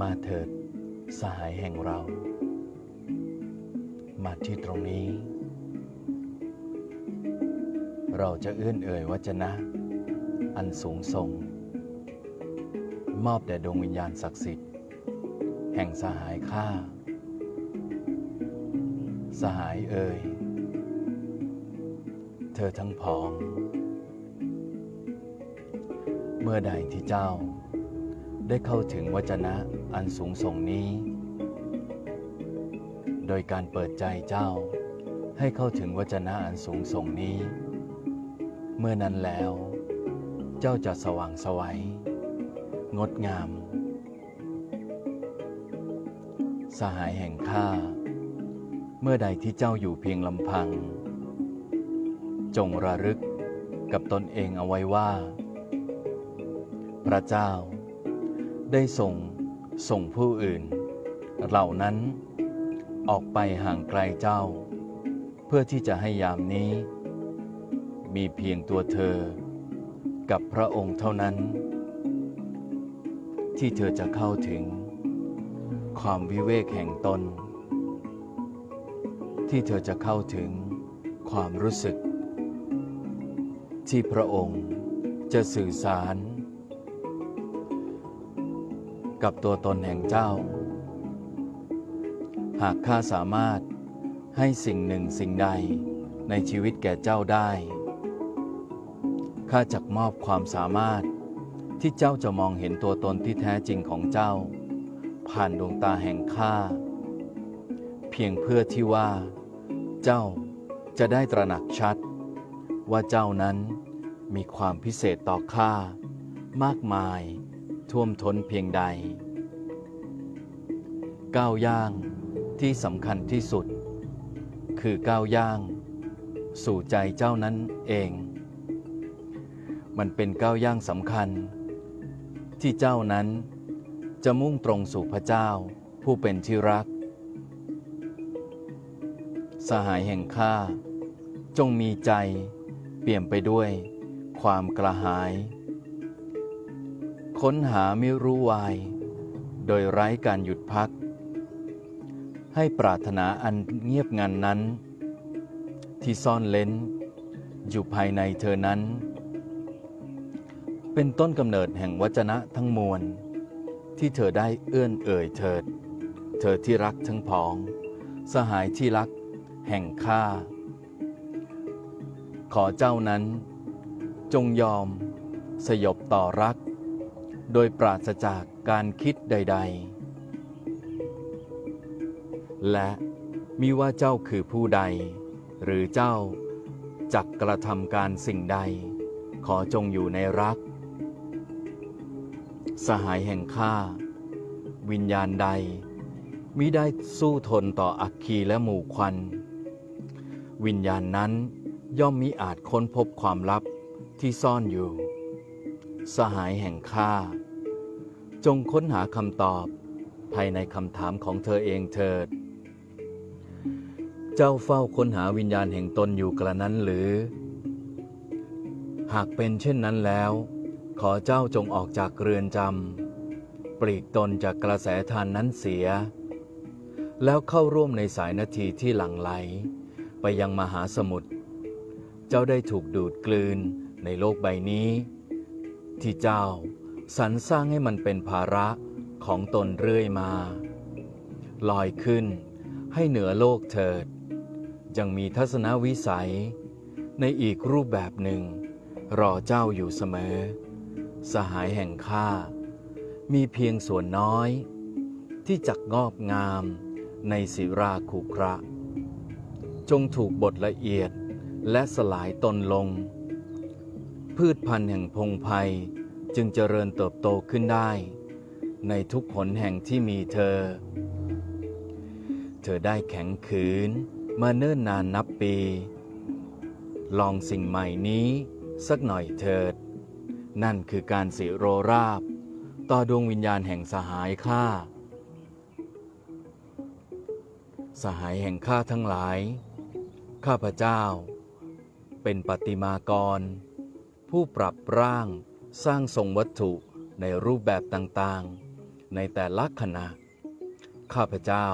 มาเถิดสหายแห่งเรา มาที่ตรงนี้ เราจะเอื้อนเอ่ยวจนะ อันสูงส่ง มอบแด่ดวงวิญญาณศักดิ์สิทธิ์ แห่งสหายข้า สหายเอ่ย เธอทั้งผอง เมื่อใดที่เจ้า ได้เข้าถึงวจนะอันสูงส่งนี้ โดยการเปิดใจเจ้าให้เข้าถึงวจนะอันสูงส่งนี้ เมื่อนั้นแล้ว เจ้าจะสว่างสวัย งดงาม สหายแห่งข้า เมื่อใดที่เจ้าอยู่เพียงลำพัง จงระลึกกับตนเองเอาไว้ว่า พระเจ้า ได้ส่งส่งผู้อื่น เหล่านั้นออกไปห่างไกลเจ้า เพื่อที่จะให้ยามนี้ มีเพียงตัวเธอ กับพระองค์เท่านั้น ที่เธอจะเข้าถึง ความวิเวกแห่งตน ที่เธอจะเข้าถึงความรู้สึก ที่พระองค์จะสื่อสาร กับตัวตนแห่งเจ้า หากข้าสามารถให้สิ่งหนึ่งสิ่งใดในชีวิตแก่เจ้าได้ ข้าจักมอบความสามารถที่เจ้าจะมองเห็นตัวตนที่แท้จริงของเจ้า ผ่านดวงตาแห่งข้าเพียงเพื่อที่ว่า เจ้าจะได้ตระหนักชัด ว่าเจ้านั้นมีความพิเศษต่อข้ามากมาย ท่วมท้นเพียงใด ก้าวย่างที่สำคัญที่สุด คือก้าวย่าง สู่ใจเจ้านั้นเอง มันเป็นก้าวย่างสำคัญ ที่เจ้านั้นจะมุ่งตรงสู่พระเจ้าผู้เป็นที่รัก สหายแห่งข้าจงมีใจเปี่ยมไปด้วยความกระหาย ค้นหาไม่รู้วาย โดยไร้การหยุดพัก ให้ปรารถนาอันเงียบงันนั้น ที่ซ่อนเล้น อยู่ภายในเธอนั้น เป็นต้นกำเนิดแห่งวจนะทั้งมวล ที่เธอได้เอื้อนเอ่ยเถิด เธอที่รักทั้งผอง สหายที่รักแห่งข้าขอเจ้านั้น จงยอมสยบต่อรัก โดยปราศจากการคิดใด ๆ และมิว่าเจ้าคือผู้ใด หรือเจ้าจักกระทำการสิ่งใด ขอจงอยู่ในรัก สหายแห่งข้าวิญญาณใด มิได้สู้ทนต่ออัคคีและหมู่ควัน วิญญาณนั้นย่อมมิอาจค้นพบความลับที่ซ่อนอยู่ สหายแห่งข้า จงค้นหาคำตอบภายในคำถามของเธอเองเถิด เจ้าเฝ้าค้นหาวิญญาณแห่งตนอยู่กระนั้นหรือ หากเป็นเช่นนั้นแล้ว ขอเจ้าจงออกจากเรือนจำปลีกตนจากกระแสทานนั้นเสีย แล้วเข้าร่วมในสายนาทีที่หลั่งไหล ไปยังมหาสมุทร เจ้าได้ถูกดูดกลืนในโลกใบนี้ ที่เจ้าสรรสร้างให้มันเป็นภาระของตนเรื่อยมา ลอยขึ้นให้เหนือโลกเถิด ยังมีทัศนวิสัย ในอีกรูปแบบหนึ่ง รอเจ้าอยู่เสมอ สหายแห่งข้ามีเพียงส่วนน้อย ที่จักงอบงามในศิราขุคระ จงถูกบทละเอียดและสลายตนลง พืชพันธุ์แห่งพงไพรจึงเจริญเติบโตขึ้นได้ ในทุกหนแห่งที่มีเธอ เธอได้แข็งขืนมาเนิ่นนานนับปี ลองสิ่งใหม่นี้สักหน่อยเถิด นั่นคือการสิโรราบ ต่อดวงวิญญาณแห่งสหายข้าสหายแห่งข้าทั้งหลาย ข้าพเจ้า เป็นปฏิมากร ผู้ปรับร่างสร้างทรงวัตถุในรูปแบบต่างๆ ในแต่ละขณะ ข้าพเจ้า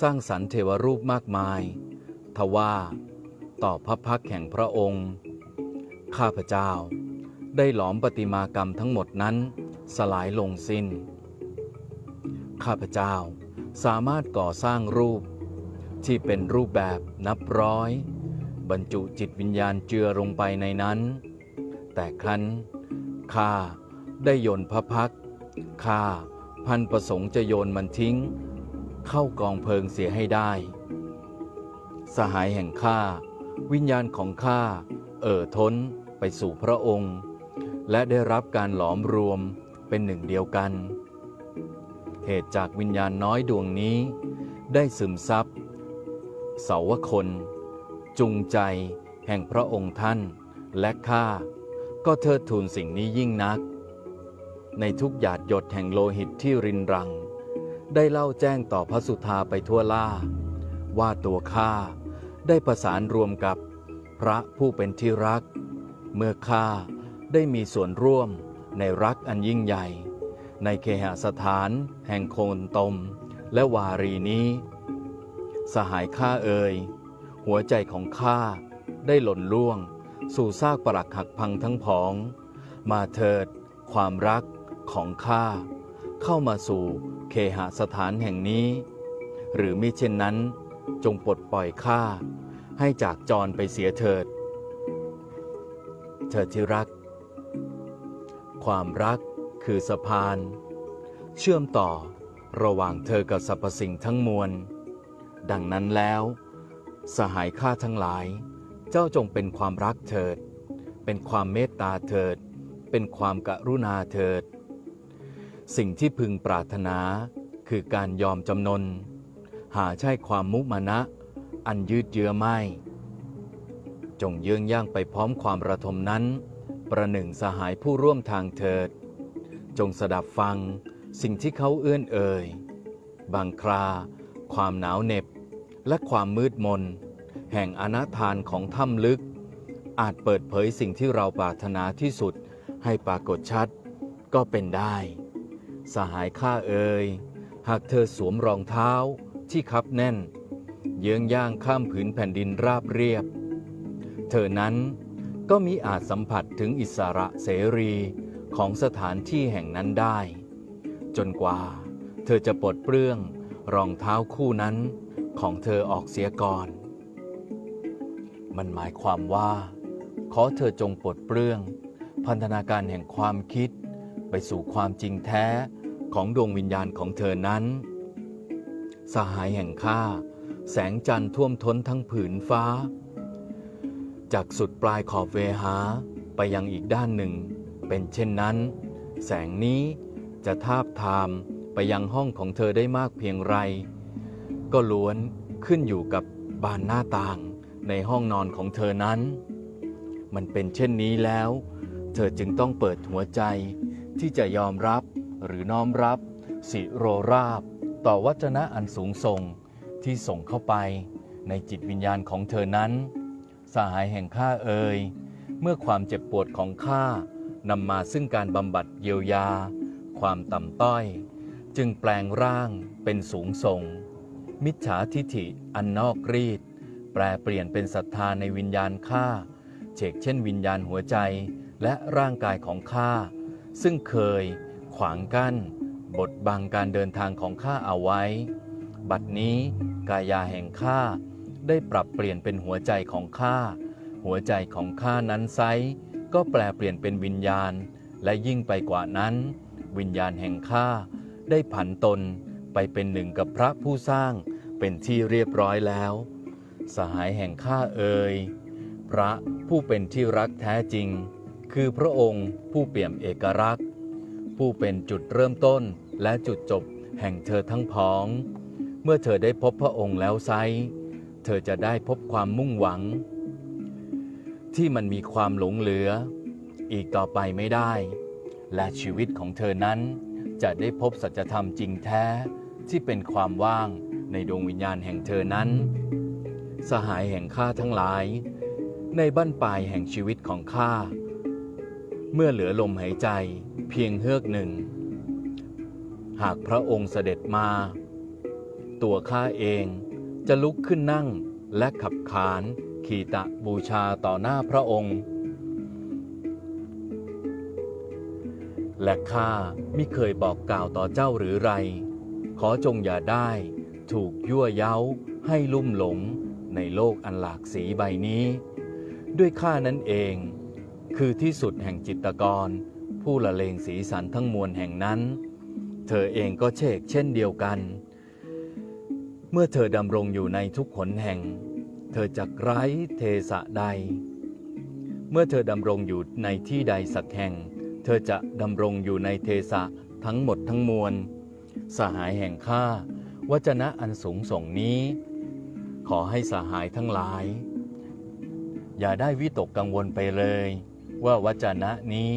สร้างสรรค์เทวรูปมากมาย ทว่าต่อพระพักแห่งพระองค์ ข้าพเจ้าได้หลอมประติมากรรมทั้งหมดนั้นสลายลงสิ้น ข้าพเจ้าสามารถก่อสร้างรูป ที่เป็นรูปแบบนับร้อย บรรจุจิตวิญญาณเจือลงไปในนั้น แต่ครั้นข้าได้โยนพระพักข้าพันประสงค์จะโยนมันทิ้ง เข้ากองเพลิงเสียให้ได้ สหายแห่งข้าวิญญาณของข้าเอ่อท้นไปสู่พระองค์ และได้รับการหลอมรวมเป็นหนึ่งเดียวกัน เหตุจากวิญญาณน้อยดวงนี้ ได้ซึมซับเสาวคนจูงใจแห่งพระองค์ท่านและข้า ก็เทิดทูนสิ่งนี้ยิ่งนัก ในทุกหยาดหยดแห่งโลหิตที่รินรัง ได้เล่าแจ้งต่อพระสุธาไปทั่วล่า ว่าตัวข้าได้ประสานรวมกับพระผู้เป็นที่รัก เมื่อข้าได้มีส่วนร่วมในรักอันยิ่งใหญ่ ในเคหสถานแห่งโคนตม และวารีนี้ สหายข้าเอ่ยหัวใจของข้าได้หล่นล่วง สู่ซากปรักหักพังทั้งผอง มาเถิด ความรักของข้า เข้ามาสู่เคหสถานแห่งนี้ หรือมิเช่นนั้น จงปลดปล่อยข้า ให้จากจรไปเสียเถิด เธอที่รัก ความรักคือสะพาน เชื่อมต่อระหว่างเธอกับสรรพสิ่งทั้งมวล ดังนั้นแล้ว สหายข้าทั้งหลาย เจ้าจงเป็นความรักเถิด เป็นความเมตตาเถิด เป็นความกรุณาเถิด สิ่งที่พึงปรารถนาคือการยอมจำนน หาใช่ความมุมานะ อันยืดเยื้อไม่ จงเยื่องย่างไปพร้อมความระทมนั้น ประหนึ่งสหายผู้ร่วมทางเถิด จงสดับฟังสิ่งที่เขาเอื้อนเอ่ย บางครา ความหนาวเหน็บ และความมืดมน แห่งอนาทานของถ้ำลึก อาจเปิดเผยสิ่งที่เราปรารถนาที่สุดให้ปรากฏชัด ก็เป็นได้ สหายข้าเอ่ยหากเธอสวมรองเท้าที่คับแน่น เยื้องย่างข้ามผืนแผ่นดินราบเรียบ เธอนั้นก็มิอาจสัมผัสถึงอิสระเสรีของสถานที่แห่งนั้นได้ จนกว่า เธอจะปลดเปลื้องรองเท้าคู่นั้นของเธอออกเสียก่อน มันหมายความว่า ขอเธอจงปลดเปลื้อง พันธนาการแห่งความคิด ไปสู่ความจริงแท้ของดวงวิญญาณของเธอนั้น สหายแห่งข้าแสงจันทร์ท่วมท้นทั้งผืนฟ้า จากสุดปลายขอบเวหาไปยังอีกด้านหนึ่ง เป็นเช่นนั้น แสงนี้จะทาบทามไปยังห้องของเธอได้มากเพียงไร ก็ล้วนขึ้นอยู่กับบานหน้าต่าง ในห้องนอนของเธอนั้น มันเป็นเช่นนี้แล้ว เธอจึงต้องเปิดหัวใจที่จะยอมรับหรือน้อมรับ สิโรราบ ต่อวัจนะอันสูงส่งที่ส่งเข้าไปในจิตวิญญาณของเธอนั้น สหายแห่งข้าเอ่ยเมื่อความเจ็บปวดของข้านำมาซึ่งการบำบัดเยียวยา ความต่ำต้อย จึงแปลงร่างเป็นสูงส่ง มิจฉาทิฐิอันนอกรีด แปลเปลี่ยนเป็นศรัทธาในวิญญาณข้าเฉกเช่นวิญญาณหัวใจและร่างกายของข้าซึ่งเคยขวางกั้น บดบังการเดินทางของข้าเอาไว้ บัดนี้กายาแห่งข้าได้ปรับเปลี่ยนเป็นหัวใจของข้าหัวใจของข้านั้นไซก็แปลเปลี่ยนเป็นวิญญาณ และยิ่งไปกว่านั้น วิญญาณแห่งข้าได้ผันตนไปเป็นหนึ่งกับพระผู้สร้างเป็นที่เรียบร้อยแล้ว สหายแห่งข้าเอ่ยพระผู้เป็นที่รักแท้จริง คือพระองค์ผู้เปี่ยมเอกรักษณ์ ผู้เป็นจุดเริ่มต้นและจุดจบแห่งเธอทั้งพ้อง เมื่อเธอได้พบพระองค์แล้วไซเธอจะได้พบความมุ่งหวัง ที่มันมีความหลงเหลือ อีกต่อไปไม่ได้ และชีวิตของเธอนั้นจะได้พบสัจธรรมจริงแท้ที่เป็นความว่างในดวงวิญญาณแห่งเธอนั้น สหายแห่งข้าทั้งหลาย ในบั้นปลายแห่งชีวิตของข้า เมื่อเหลือลมหายใจเพียงเฮือกหนึ่ง หากพระองค์เสด็จมา ตัวข้าเองจะลุกขึ้นนั่งและขับขานขีตะบูชาต่อหน้าพระองค์ และข้าไม่เคยบอกกล่าวต่อเจ้าหรือไร ขอจงอย่าได้ถูกยั่วเย้าให้ลุ่มหลง ในโลกอันหลากสีใบนี้ ด้วยข้านั้นเอง คือที่สุดแห่งจิตกร ผู้ละเลงสีสันทั้งมวลแห่งนั้น เธอเองก็เชกเช่นเดียวกัน เมื่อเธอดำรงอยู่ในทุกขนแห่ง เธอจะไร้เทสะใด เมื่อเธอดำรงอยู่ในที่ใดสักแห่ง เธอจะดำรงอยู่ในเทสะทั้งหมดทั้งมวล สหายแห่งข้าวจนะอันสูงส่งนี้ ขอให้สหายทั้งหลาย อย่าได้วิตกกังวลไปเลย ว่าวจนะนี้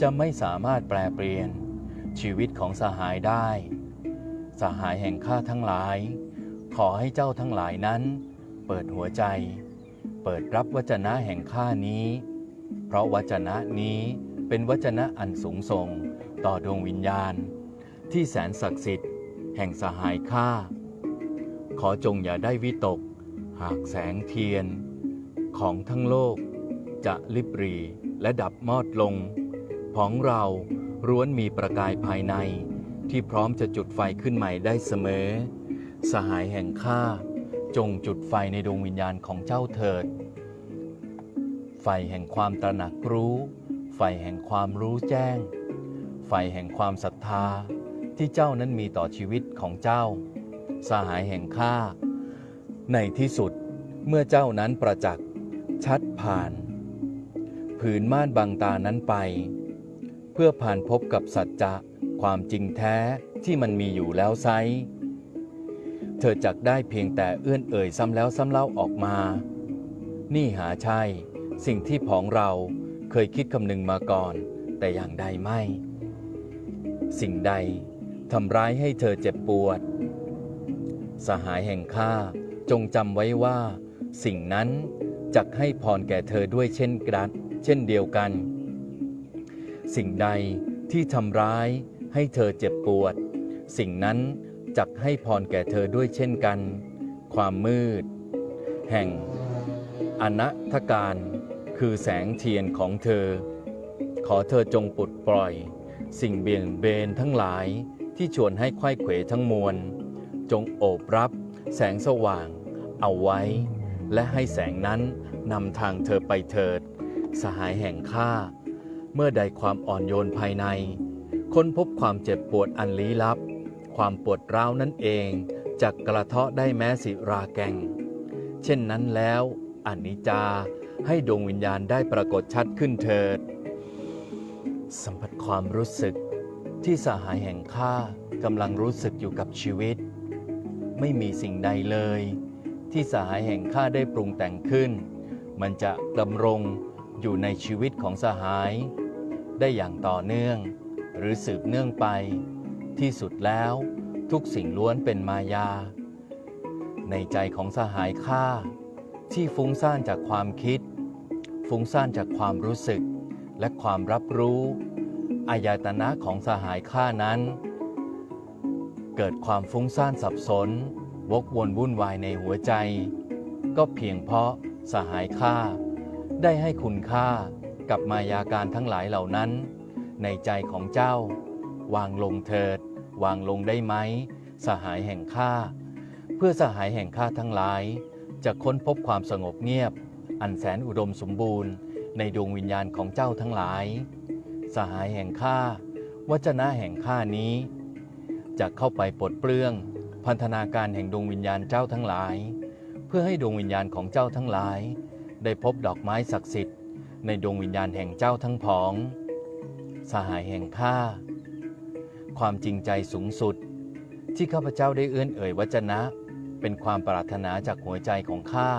จะไม่สามารถแปลเปลี่ยนชีวิตของสหายได้ สหายแห่งข้าทั้งหลาย ขอให้เจ้าทั้งหลายนั้น เปิดหัวใจ เปิดรับวจนะแห่งข้านี้ เพราะวจนะนี้เป็นวจนะอันสูงส่งต่อดวงวิญญาณ ที่แสนศักดิ์สิทธิ์ แห่งสหายข้า ขอจงอย่าได้วิตก หากแสงเทียน ของทั้งโลก จะลิบหรีและดับมอดลง ของเราร้วนมีประกายภายใน ที่พร้อมจะจุดไฟขึ้นใหม่ได้เสมอ สหายแห่งข้าจงจุดไฟในดวงวิญญาณของเจ้าเถิด ไฟแห่งความตระหนักรู้ ไฟแห่งความรู้แจ้ง ไฟแห่งความศรัทธาที่เจ้านั้นมีต่อชีวิตของเจ้า สหายแห่งข้า ในที่สุดเมื่อเจ้านั้นประจักษ์ชัดผ่าน ผืนม่านบังตานั้นไป เพื่อผ่านพบกับสัจจะความจริงแท้ที่มันมีอยู่แล้วไซเธอจักได้เพียงแต่เอื้อนเอ่ยซ้ำแล้วซ้ำเล่าออกมา นี่หาใช่ สิ่งที่ผองเราเคยคิดคำนึงมาก่อน แต่อย่างใดไม่ สิ่งใดทำร้ายให้เธอเจ็บปวด สหายแห่งข้าจงจำไว้ว่า สิ่งนั้นจักให้พรแก่เธอด้วยเช่นกันเช่นเดียวกัน สิ่งใดที่ทำร้ายให้เธอเจ็บปวด สิ่งนั้นจักให้พรแก่เธอด้วยเช่นกัน ความมืด แห่งอนัตการคือแสงเทียนของเธอ ขอเธอจงปลดปล่อย สิ่งเบี่ยงเบนทั้งหลายที่ชวนให้ไข้เขวทั้งมวล จงโอบรับ แสงสว่าง เอาไว้ และให้แสงนั้นนำทางเธอไปเถิด สหายแห่งข้าเมื่อใดความอ่อนโยนภายใน ค้นพบความเจ็บปวดอันลี้ลับ ความปวดร้าวนั่นเองจะกกระเทาะได้แม้สิราแกง เช่นนั้นแล้วอนิจจาให้ดวงวิญญาณได้ปรากฏชัดขึ้นเถิด สัมผัสความรู้สึกที่สหายแห่งข้ากำลังรู้สึกอยู่กับชีวิต ไม่มีสิ่งใดเลย ที่สหายแห่งข้าได้ปรุงแต่งขึ้น มันจะดำรงอยู่ในชีวิตของสหาย ได้อย่างต่อเนื่อง หรือสืบเนื่องไป ที่สุดแล้วทุกสิ่งล้วนเป็นมายา ในใจของสหายข้าที่ฟุ้งซ่านจากความคิด ฟุ้งซ่านจากความรู้สึกและความรับรู้อายตนะของสหายข้านั้น เกิดความฟุ้งซ่านสับสน วกวนวุ่นวายในหัวใจ ก็เพียงเพราะสหายข้าได้ให้คุณค่ากับมายาการทั้งหลายเหล่านั้น ในใจของเจ้า วางลงเถิด วางลงได้ไหม สหายแห่งข้าเพื่อสหายแห่งข้าทั้งหลาย จะค้นพบความสงบเงียบ อันแสนอุดมสมบูรณ์ ในดวงวิญญาณของเจ้าทั้งหลาย สหายแห่งข้าวจนะแห่งข้านี้ จะเข้าไปปลดเปลื้อง พันธนาการแห่งดวงวิญญาณเจ้าทั้งหลาย เพื่อให้ดวงวิญญาณของเจ้าทั้งหลาย ได้พบดอกไม้ศักดิ์สิทธิ์ ในดวงวิญญาณแห่งเจ้าทั้งผอง สหายแห่งข้าความจริงใจสูงสุด ที่ข้าพเจ้าได้เอื้อนเอ่ยวจนะ เป็นความปรารถนาจากหัวใจของข้า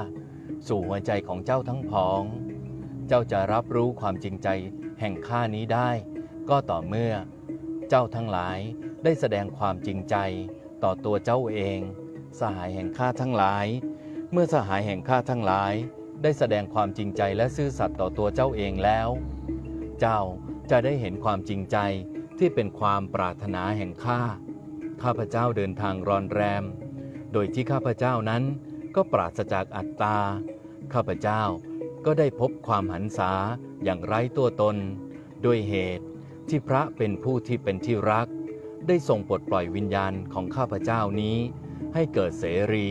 สู่หัวใจของเจ้าทั้งผอง เจ้าจะรับรู้ความจริงใจแห่งข้านี้ได้ ก็ต่อเมื่อ เจ้าทั้งหลาย ได้แสดงความจริงใจต่อตัวเจ้าเอง สหายแห่งข้าทั้งหลาย เมื่อสหายแห่งข้าทั้งหลาย ได้แสดงความจริงใจและซื่อสัตย์ต่อตัวเจ้าเองแล้ว เจ้าจะได้เห็นความจริงใจที่เป็นความปรารถนาแห่งข้าข้าพเจ้าเดินทางรอนแรม โดยที่ข้าพเจ้านั้นก็ปราศจากอัตตา ข้าพเจ้าก็ได้พบความหันษาอย่างไร้ตัวตน ด้วยเหตุที่พระเป็นผู้ที่เป็นที่รัก ได้ทรงปลดปล่อยวิญญาณของข้าพเจ้านี้ ให้เกิดเสรี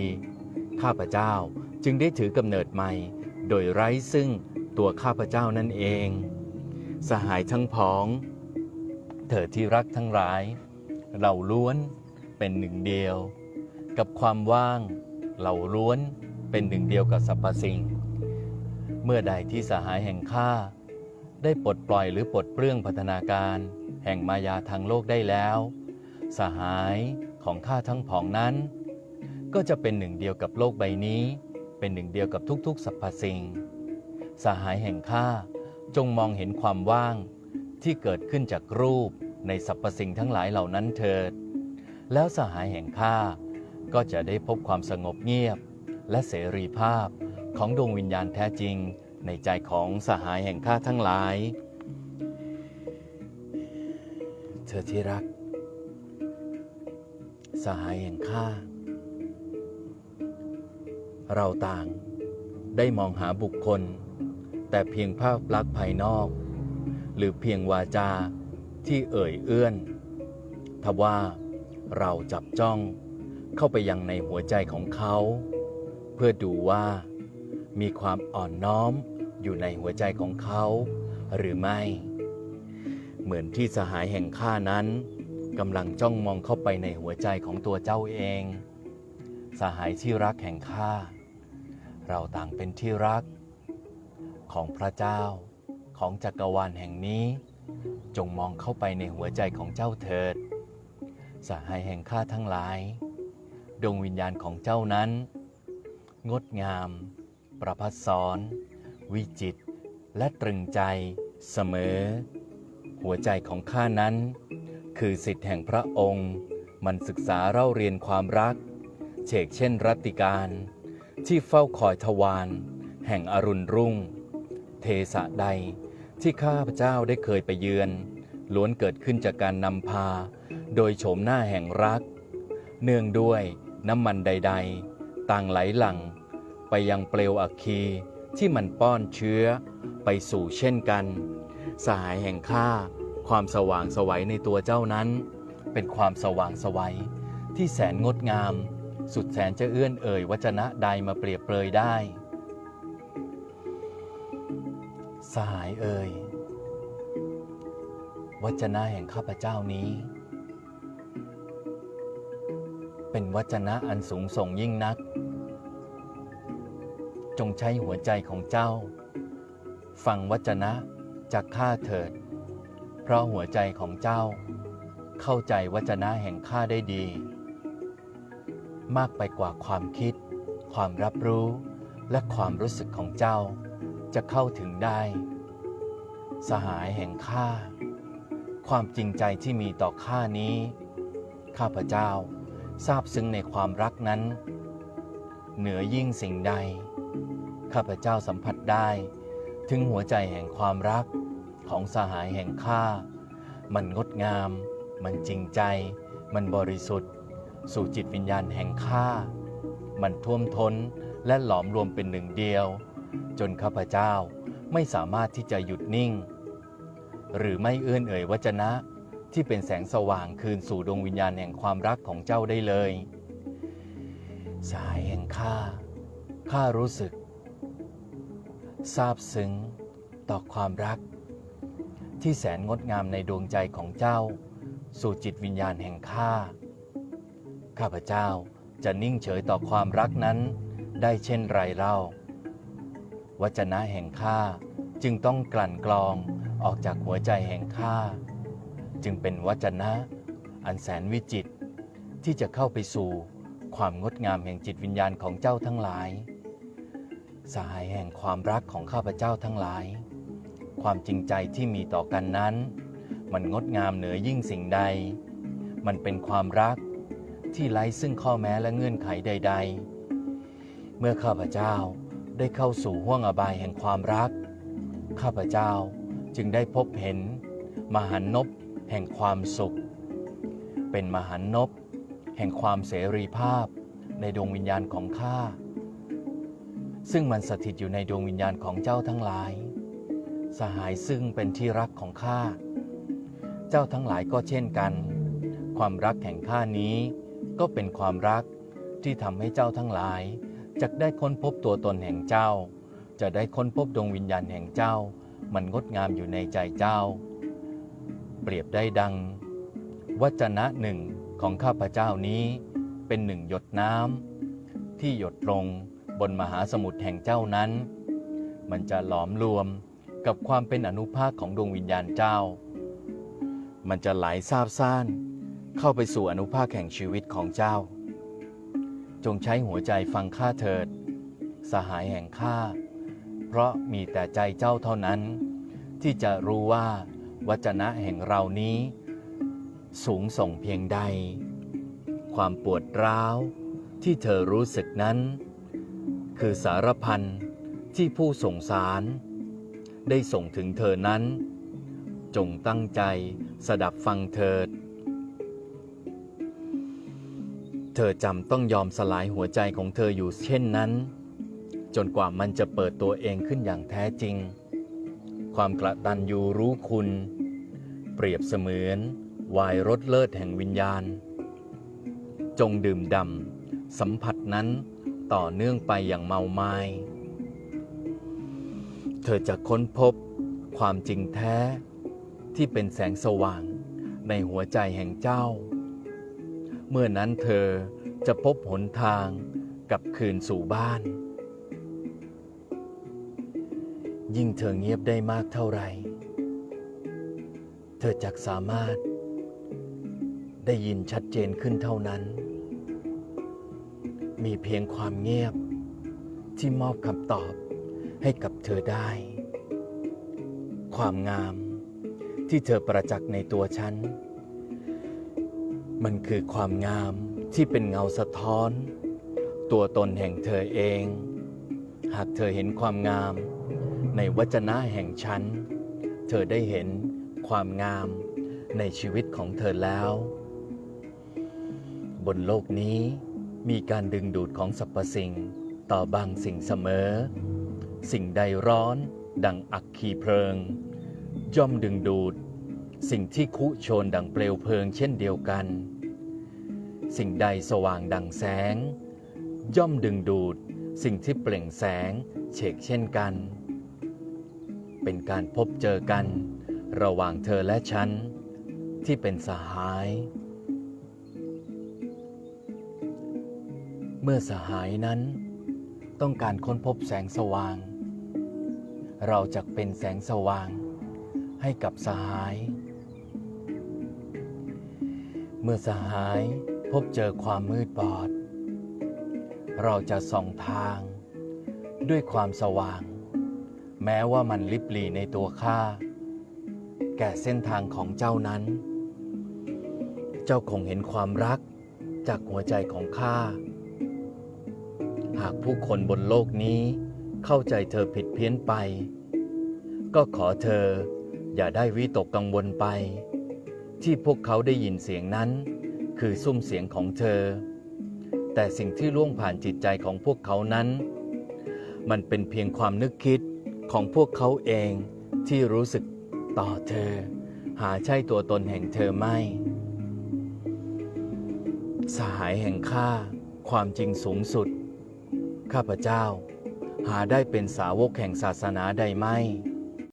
ข้าพเจ้าจึงได้ถือกำเนิดใหม่ โดยไร้ซึ่งตัวข้าพเจ้านั่นเอง สหายทั้งพ้องเถิดที่รักทั้งหลาย เราล้วนเป็นหนึ่งเดียว กับความว่าง เราล้วนเป็นหนึ่งเดียวกับสรรพสิ่ง เมื่อใดที่สหายแห่งข้าได้ปลดปล่อยหรือปลดเปลื้องพัฒนาการ แห่งมายาทางโลกได้แล้ว สหายของข้าทั้งผองนั้น ก็จะเป็นหนึ่งเดียวกับโลกใบนี้ เป็นหนึ่งเดียวกับทุกๆสรรพสิ่ง สหายแห่งข้าจงมองเห็นความว่างที่เกิดขึ้นจากรูปในสรรพสิ่งทั้งหลายเหล่านั้นเถิด แล้วสหายแห่งข้าก็จะได้พบความสงบเงียบ และเสรีภาพของดวงวิญญาณแท้จริง ในใจของสหายแห่งข้าทั้งหลาย เธอที่รัก สหายแห่งข้า เราต่างได้มองหาบุคคล แต่เพียงภาพลักษณ์ภายนอก หรือเพียงวาจาที่เอ่ยเอื้อน ทว่าเราจับจ้องเข้าไปยังในหัวใจของเขา เพื่อดูว่ามีความอ่อนน้อมอยู่ในหัวใจของเขา หรือไม่ เหมือนที่สหายแห่งข้านั้น กำลังจ้องมองเข้าไปในหัวใจของตัวเจ้าเอง สหายที่รักแห่งข้า เราต่างเป็นที่รัก ของพระเจ้าของจักรวาลแห่งนี้ จงมองเข้าไปในหัวใจของเจ้าเถิด สหายแห่งข้าทั้งหลาย ดวงวิญญาณของเจ้านั้น งดงาม ประพัสสอนวิจิตและตรึงใจเสมอ หัวใจของข้านั้น คือสิทธิ์แห่งพระองค์ มันศึกษาเล่าเรียนความรัก เฉกเช่นรัติการ ที่เฝ้าคอยทวารแห่งอรุณรุ่ง เทสะใดที่ข้าพเจ้าได้เคยไปเยือน ล้วนเกิดขึ้นจากการนำพา โดยโฉมหน้าแห่งรัก เนื่องด้วยน้ำมันใด ๆ ต่างไหลหลังไปยังเปลวอัคคีที่มันป้อนเชื้อไปสู่เช่นกัน สหายแห่งข้า ความสว่างสวัยในตัวเจ้านั้น เป็นความสว่างสวัยที่แสนงดงาม สุดแสนจะเอื้อนเอ่ย วจนะใดมาเปรียบเปรยได้ สหายเอ่ย วจนะแห่งข้าพเจ้านี้ เป็นวจนะอันสูงส่งยิ่งนัก จงใช้หัวใจของเจ้า ฟังวจนะจากข้าเถิด เพราะหัวใจของเจ้า เข้าใจวจนะแห่งข้าได้ดี มากไปกว่าความคิด ความรับรู้และความรู้สึกของเจ้า จะเข้าถึงได้ สหายแห่งข้าความจริงใจที่มีต่อข้านี้ ข้าพเจ้าทราบซึ้งในความรักนั้น เหนือยิ่งสิ่งใด ข้าพเจ้าสัมผัสได้ ถึงหัวใจแห่งความรัก ของสหายแห่งข้า มันงดงาม มันจริงใจ มันบริสุทธิ์ สู่จิตวิญญาณแห่งข้า มันท่วมท้นและหลอมรวมเป็นหนึ่งเดียว จนข้าพเจ้าไม่สามารถที่จะหยุดนิ่ง หรือไม่เอื้อนเอ่ยวจนะ ที่เป็นแสงสว่างคืนสู่ดวงวิญญาณแห่งความรักของเจ้าได้เลย สายแห่งข้าข้ารู้สึกซาบซึ้งต่อความรัก ที่แสนงดงามในดวงใจของเจ้า สู่จิตวิญญาณแห่งข้า ข้าพเจ้าจะนิ่งเฉยต่อความรักนั้น ได้เช่นไรเล่า วจนะแห่งข้าจึงต้องกลั่นกรองออกจากหัวใจแห่งข้า จึงเป็นวจนะ อันแสนวิจิตรที่จะเข้าไปสู่ความงดงามแห่งจิตวิญญาณของเจ้าทั้งหลายสายแห่งความรักของข้าพเจ้าทั้งหลาย ความจริงใจที่มีต่อกันนั้น มันงดงามเหนือยิ่งสิ่งใด มันเป็นความรักที่ไร้ซึ่งข้อแม้และเงื่อนไขใด ๆ เมื่อข้าพเจ้าได้เข้าสู่ห้วงอบายแห่งความรัก ข้าพเจ้าจึงได้พบเห็น มหันนบแห่งความสุข เป็นมหันนบแห่งความเสรีภาพในดวงวิญญาณของข้า ซึ่งมันสถิตอยู่ในดวงวิญญาณของเจ้าทั้งหลาย สหายซึ่งเป็นที่รักของข้า เจ้าทั้งหลายก็เช่นกัน ความรักแห่งข้านี้ก็เป็นความรักที่ทำให้เจ้าทั้งหลายจะได้ค้นพบตัวตนแห่งเจ้า จะได้ค้นพบดวงวิญญาณแห่งเจ้า มันงดงามอยู่ในใจเจ้า เปรียบได้ดัง วจนะหนึ่งของข้าพเจ้านี้เป็นหนึ่งหยดน้ำที่หยดลงบนมหาสมุทรแห่งเจ้านั้น มันจะหลอมรวม กับความเป็นอนุภาคของดวงวิญญาณเจ้า มันจะไหลซาบซ่าน เข้าไปสู่อนุภาคแห่งชีวิตของเจ้า จงใช้หัวใจฟังข้าเถิด สหายแห่งข้าเพราะมีแต่ใจเจ้าเท่านั้น ที่จะรู้ว่า วจนะแห่งเรานี้ สูงส่งเพียงใด ความปวดร้าวที่เธอรู้สึกนั้น คือสารพันที่ผู้ส่งสาร ได้ส่งถึงเธอนั้น จงตั้งใจสดับฟังเถิดเธอจำต้องยอมสลายหัวใจของเธออยู่เช่นนั้น จนกว่ามันจะเปิดตัวเองขึ้นอย่างแท้จริง ความกระตันยูรู้คุณ เปรียบเสมือนวายรสเลิศแห่งวิญญาณ จงดื่มดำสัมผัสนั้นต่อเนื่องไปอย่างเมาไม้ เธอจะค้นพบความจริงแท้ที่เป็นแสงสว่างในหัวใจแห่งเจ้า เมื่อนั้นเธอจะพบหนทางกลับคืนสู่บ้าน ยิ่งเธอเงียบได้มากเท่าไหร่ เธอจักสามารถได้ยินชัดเจนขึ้นเท่านั้น มีเพียงความเงียบที่มอบคำตอบ ให้กับเธอได้ ความงามที่เธอประจักษ์ในตัวฉัน มันคือความงามที่เป็นเงาสะท้อน ตัวตนแห่งเธอเอง หากเธอเห็นความงามในวจนะแห่งฉัน เธอได้เห็นความงามในชีวิตของเธอแล้ว บนโลกนี้มีการดึงดูดของสรรพสิ่งต่อบางสิ่งเสมอ สิ่งใดร้อน ดังอักขีเพลิง ย่อมดึงดูด สิ่งที่คุโชนดังเปลวเพลิงเช่นเดียวกัน สิ่งใดสว่างดังแสง ย่อมดึงดูด สิ่งที่เปล่งแสงเฉกเช่นกัน เป็นการพบเจอกัน ระหว่างเธอและฉัน ที่เป็นสหาย เมื่อสหายนั้น ต้องการค้นพบแสงสว่าง เราจะเป็นแสงสว่างให้กับสหาย เมื่อสหายพบเจอความมืดบอด เราจะส่องทางด้วยความสว่าง แม้ว่ามันลิบหลีในตัวข้าแก่เส้นทางของเจ้านั้น เจ้าคงเห็นความรักจากหัวใจของข้า หากผู้คนบนโลกนี้เข้าใจเธอผิดเพี้ยนไป ก็ขอเธออย่าได้วิตกกังวลไป ที่พวกเขาได้ยินเสียงนั้น คือซุ้มเสียงของเธอ แต่สิ่งที่ล่วงผ่านจิตใจของพวกเขานั้น มันเป็นเพียงความนึกคิดของพวกเขาเองที่รู้สึกต่อเธอ หาใช่ตัวตนแห่งเธอไม่ สหายแห่งข้าความจริงสูงสุด ข้าพเจ้า หาได้เป็นสาวกแห่งศาสนาใดไม่